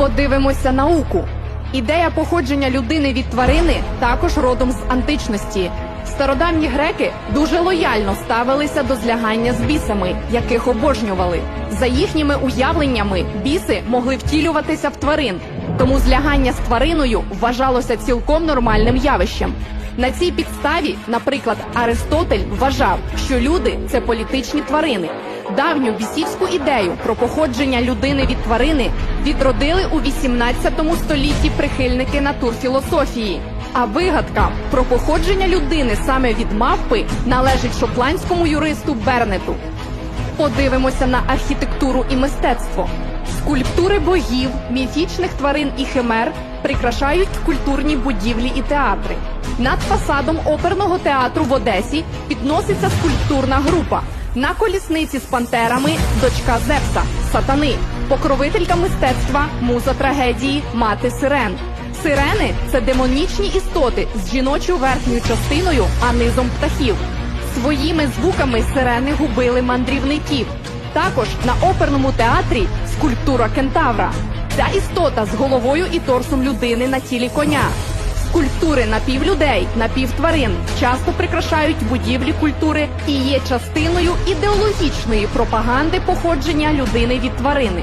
Подивимося науку. Ідея походження людини від тварини також родом з античності. Стародавні греки дуже лояльно ставилися до злягання з бісами, яких обожнювали. За їхніми уявленнями, біси могли втілюватися в тварин, тому злягання з твариною вважалося цілком нормальним явищем. На цій підставі, наприклад, Аристотель вважав, що люди це політичні тварини. Давню бісівську ідею про походження людини від тварини відродили у 18 столітті прихильники натурфілософії. А вигадка про походження людини саме від мавпи належить шотландському юристу Бернету. Подивимося на архітектуру і мистецтво. Скульптури богів, міфічних тварин і химер прикрашають культурні будівлі і театри. Над фасадом оперного театру в Одесі підноситься скульптурна група. На колісниці з пантерами дочка Зевса, сатани, покровителька мистецтва, муза трагедії, мати сирен. Сирени це демонічні істоти з жіночою верхньою частиною, а низом птахів. Своїми звуками сирени губили мандрівників. Також на оперному театрі скульптура кентавра. Ця істота з головою і торсом людини на тілі коня. Скульптури напівлюдей, напівтварин часто прикрашають будівлі культури і є частиною ідеологічної пропаганди походження людини від тварини.